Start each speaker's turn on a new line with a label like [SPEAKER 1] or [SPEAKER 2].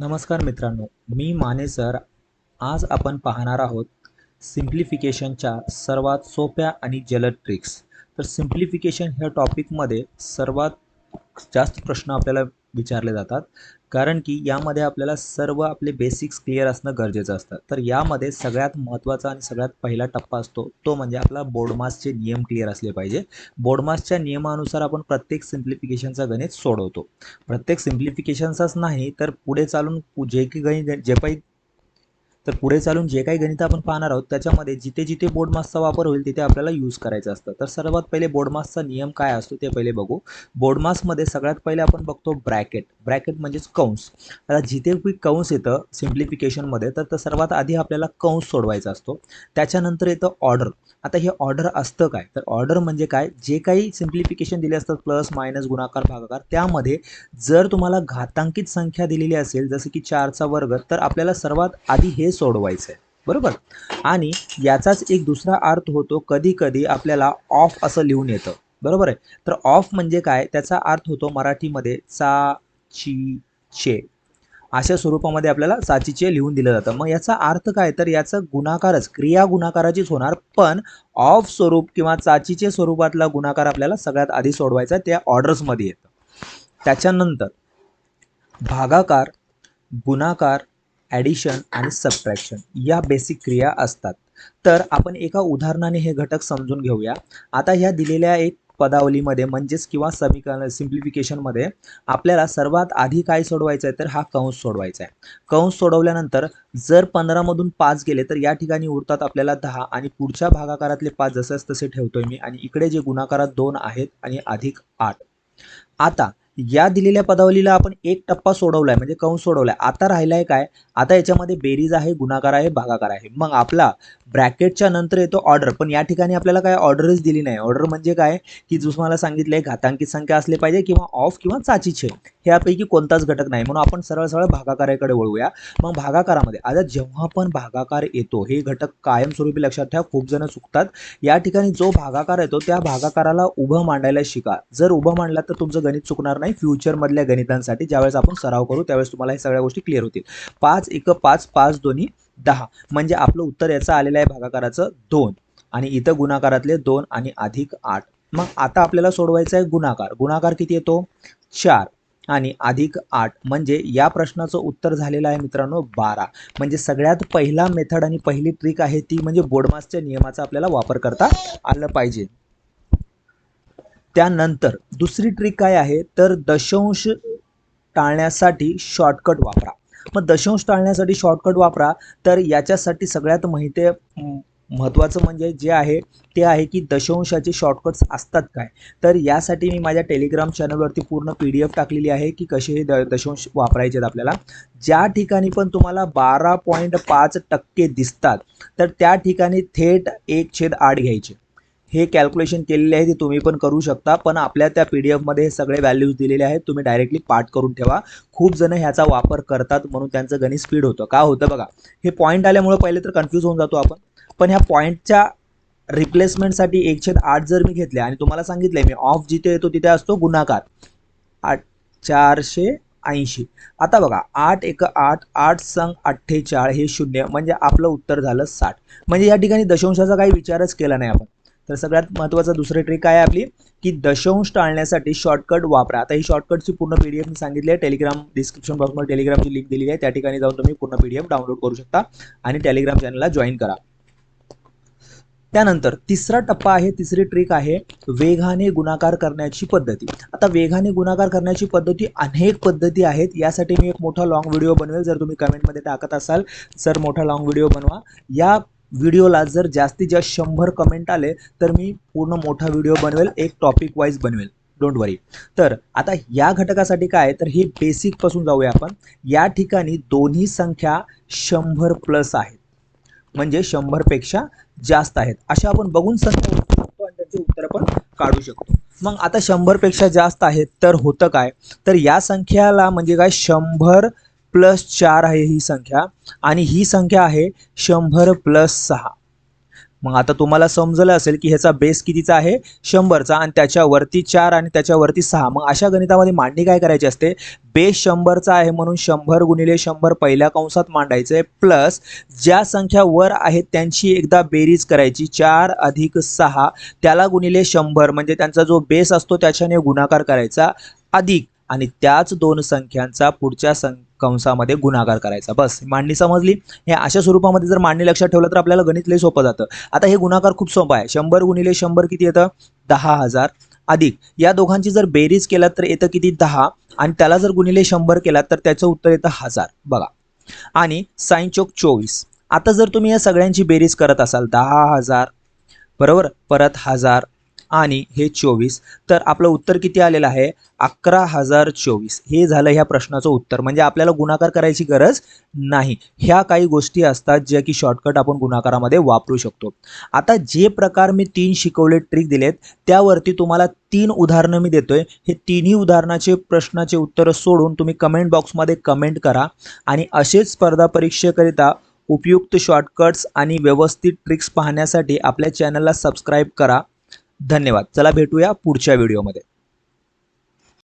[SPEAKER 1] नमस्कार मित्रांनो मी माने सर. आज आपण पाहणार आहोत सिम्प्लिफिकेशनच्या सर्वात सोप्या आणि जलद ट्रिक्स तर सिम्प्लिफिकेशन ह्या टॉपिकमध्ये सर्वात जास्त प्रश्न आपल्याला विचारले जातात. कारण की यामध्ये आपल्याला सर्व आपले बेसिक्स क्लिअर असणं गरजेचं असतं. तर यामध्ये सगळ्यात महत्त्वाचा आणि सगळ्यात पहिला टप्पा असतो तो म्हणजे आपला बोर्डमासचे नियम क्लिअर असले पाहिजे. बोर्डमासच्या नियमानुसार आपण प्रत्येक सिम्प्लिफिकेशनचा गणित सोडवतो. प्रत्येक सिम्प्लिफिकेशनचाच नाही तर पुढे चालून जे काही गणित जे काही तर पुढे चालून जे काही गणित आपण पाहणार आहोत त्याच्यामध्ये जिथे जिथे बोर्डमासचा वापर होईल तिथे आपल्याला यूज करायचं असतं. तर सर्वात पहिले बोर्डमासचा नियम काय असतो ते पहिले बघू. बोर्डमासमध्ये सगळ्यात पहिले आपण बघतो ब्रॅकेट ब्रॅकेट म्हणजेच कंस. आता जिथे कंस येतं सिम्प्लिफिकेशनमध्ये तर तर सर्वात आधी आपल्याला कंस सोडवायचा असतो. त्याच्यानंतर येतं ऑर्डर आता हे ऑर्डर असतं काय? तर ऑर्डर म्हणजे काय? जे काही सिम्प्लिफिकेशन दिले असतात प्लस मायनस गुणाकार भागाकार त्यामध्ये जर तुम्हाला घातांकित संख्या दिलेली असेल जसं की चारचा वर्ग तर आपल्याला सर्वात आधी हे सोडवायचं आहे बरोबर? आणि याचाच एक दुसरा अर्थ होतो कधी कधी आपल्याला ऑफ असं लिहून येतं. बरोबर आहे? तर ऑफ म्हणजे काय? त्याचा अर्थ होतो मराठीमध्ये चा ची चे अशा स्वरूपामध्ये आपल्याला साचीचे लिहून दिलं जातं. मग याचा अर्थ काय? तर याचा गुणाकारच क्रिया गुणाकाराचीच होणार. पण ऑफ स्वरूप किंवा चाचीचे स्वरूपातला गुणाकार आपल्याला सगळ्यात आधी सोडवायचा त्या ऑर्डर्समध्ये येतं. त्याच्यानंतर भागाकार गुणाकार ॲडिशन आणि सबट्रॅक्शन या बेसिक क्रिया असतात. तर आपण एका उदाहरणाने हे घटक समजून घेऊया. आता ह्या दिलेल्या एक पदावलीमध्ये म्हणजेच किंवा समीकरण सिम्प्लिफिकेशनमध्ये आपल्याला सर्वात आधी काय सोडवायचं आहे तर हा कंस सोडवायचा आहे कंस सोडवल्यानंतर जर पंधरामधून पाच गेले तर या ठिकाणी उरतात आपल्याला दहा आणि पुढच्या भागाकारातले पाच जसेच तसे ठेवतोय मी. आणि इकडे जे गुणाकारात दोन आहेत आणि अधिक आठ. आता या दिलेल्या पदावलीला आपण एक टप्पा सोडवलाय म्हणजे कंस सोडवलाय. आता राहिलाय काय? आता याच्यामध्ये बेरीज आहे गुणाकार आहे भागाकार आहे. मग आपला ब्रॅकेटच्या नंतर येतो ऑर्डर. पण या ठिकाणी आपल्याला काय ऑर्डरच दिली नाही. ऑर्डर म्हणजे काय? की जो मला सांगितलंय घातांकित संख्या असली पाहिजे किंवा ऑफ किंवा चाचीचे. ह्यापैकी कोणताच घटक नाही. म्हणून आपण सरळ सरळ भागाकाराकडे वळूया. मग भागाकारामध्ये आता जेव्हा पण भागाकार येतो हे घटक कायमस्वरूपी लक्षात ठेवा खूप जण चुकतात. या ठिकाणी जो भागाकार येतो त्या भागाकाराला उभं मांडायला शिका. जर उभं मांडला तर तुमचं गणित चुकणार नाही. फ्युचरमधल्या गणितांसाठी ज्यावेळेस आपण सराव करू त्यावेळेस तुम्हाला हे सगळ्या गोष्टी क्लिअर होतील. पाच एक पाच पाच दोन्ही दहा. म्हणजे आपलं उत्तर याचं आलेलं आहे भागाकाराचं दोन. आणि इथं गुणाकारातले दोन आणि अधिक आठ. मग आता आपल्याला सोडवायचं आहे गुणाकार. गुणाकार किती येतो? चार. आणि अधिक आठ. म्हणजे या प्रश्नाचं उत्तर झालेलं आहे मित्रांनो बारा. म्हणजे सगळ्यात पहिला मेथड आणि पहिली ट्रिक आहे ती म्हणजे बोर्डमासच्या नियमाचा आपल्याला वापर करता आलं पाहिजे. त्यानंतर दुसरी ट्रिक काय आहे? तर दशांश टाळण्यासाठी शॉर्टकट वापरा. मग दशांश टाळण्यासाठी शॉर्टकट वापरा तर याच्यासाठी सगळ्यात माहिती महत्त्वाचं म्हणजे जे आहे ते आहे की दशांशाचे शॉर्टकट्स असतात काय? तर यासाठी मी माझ्या टेलिग्राम चॅनलवरती पूर्ण पी डी एफ टाकलेली आहे की कसे हे द दशांश वापरायचे आहेत आपल्याला. ज्या ठिकाणी पण तुम्हाला बारा पॉईंट पाच टक्के दिसतात तर त्या ठिकाणी थेट एक छेद आठ घ्यायचे. हे कॅल्क्युलेशन केलेले आहे ते तुम्ही पण करू शकता पण आपल्या त्या पी डी एफमध्ये हे सगळे व्हॅल्यूज दिलेले आहेत तुम्ही डायरेक्टली पाठ करून ठेवा. खूप जण ह्याचा वापर करतात म्हणून त्यांचं गणित स्पीड होतं. का होतं बघा हे पॉईंट आल्यामुळे पहिले तर कन्फ्यूज होऊन जातो आपण पण ह्या पॉईंटच्या रिप्लेसमेंटसाठी एक छेद आठ जर मी घेतले आणि तुम्हाला सांगितलंय मी ऑफ जिथे येतो तिथे असतो गुणाकार. आठ चारशे ऐंशी. आता बघा आठ एक आठ आठ संग अठ्ठेचाळ हे शून्य म्हणजे आपलं उत्तर झालं साठ. म्हणजे या ठिकाणी दशांशाचा काही विचारच केला नाही आपण. तर सगळ्यात महत्त्वाचं दुसरी ट्रिक काय आहे आपली? की दशांश टाळण्यासाठी शॉर्टकट वापरा. आता ही शॉर्टकटची पूर्ण पी डी एफ मी सांगितली आहे. टेलिग्राम डिस्क्रिप्शन बॉक्समध्ये टेलिग्रामची लिंक दिलेली आहे. त्या ठिकाणी जाऊन तुम्ही पूर्ण पी डाउनलोड करू शकता आणि टेलिग्राम चॅनलला जॉईन करा. त्यानंतर तिसरा टप्पा आहे तिसरी ट्रिक आहे वेगाने गुणाकार करण्याची पद्धती. आता वेगाने गुणाकार करण्याची पद्धती अनेक पद्धती आहेत. यासाठी मी एक मोठा लॉंग व्हिडिओ बनवेल. जर तुम्ही कमेंटमध्ये टाकत असाल सर मोठा लॉंग व्हिडिओ बनवा. या व्हिडिओला जर जास्तीत जास्त शंभर कमेंट आले तर मी पूर्ण मोठा व्हिडिओ बनवेल एक टॉपिक वाईज बनवेल. डोंट वरी तर आता या घटकासाठी काय तर हे बेसिकपासून जाऊया आपण. या ठिकाणी दोन्ही संख्या शंभर प्लस आहेत. म्हणजे शंभरपेक्षा जास्त आहेत. अशा आपण बघून संख्या ओळखू शकतो आणि त्याचे उत्तर आपण काढू शकतो. मग आता शंभरपेक्षा जास्त आहेत तर होतं काय? तर या संख्याला म्हणजे काय? शंभर प्लस चार आहे ही संख्या आणि ही संख्या आहे शंभर प्लस सहा. मग आता तुम्हाला समजलं असेल की ह्याचा बेस कितीचा आहे? शंभरचा आणि त्याच्यावरती चार आणि त्याच्यावरती सहा. मग अशा गणितामध्ये मांडणी काय करायची असते? बेस शंभरचा आहे म्हणून शंभर गुणिले शंभर पहिल्या कंसात मांडायचं. आहे प्लस ज्या संख्या वर आहेत त्यांची एकदा बेरीज करायची. चार अधिक सहा त्याला गुणिले शंभर. म्हणजे त्यांचा जो बेस असतो त्याच्याने गुणाकार करायचा. अधिक आणि त्याच दोन संख्यांचा पुढच्या सं कंसामध्ये गुणाकार करायचा. बस मांडणी समजली? हे अशा स्वरूपामध्ये जर मांडणी लक्षात ठेवलं तर आपल्याला गणित लई सोपं जातं. आता हे गुणाकार खूप सोपं आहे. शंभर गुणिले शंभर किती येतं? दहा हजार अधिक. या दोघांची जर बेरीज केला तर येतं किती? दहा. आणि त्याला जर गुणिले शंभर केला तर त्याचं उत्तर येतं हजार. बघा. आणि साईन चौक चोवीस. आता जर तुम्ही या सगळ्यांची बेरीज करत असाल दहा हजार बरोबर? परत हजार आणि हे चोवीस. तर आपलं उत्तर किती आलेलं आहे? अकरा हजार चोवीस. हे झालं ह्या प्रश्नाचं उत्तर. म्हणजे आपल्याला गुणाकार करायची गरज नाही. ह्या काही गोष्टी असतात ज्या की शॉर्टकट आपण गुणाकारामध्ये वापरू शकतो. आता जे प्रकार मी तीन शिकवले ट्रिक दिलेत त्यावरती तुम्हाला तीन उदाहरणं मी देतोय. हे तिन्ही उदाहरणाचे प्रश्नाचे उत्तरं सोडून तुम्ही कमेंट बॉक्समध्ये कमेंट करा. आणि असेच स्पर्धा परीक्षेकरिता उपयुक्त शॉर्टकट्स आणि व्यवस्थित ट्रिक्स पाहण्यासाठी आपल्या चॅनलला सबस्क्राईब करा. धन्यवाद. चला भेटूया पुढच्या व्हिडिओमध्ये.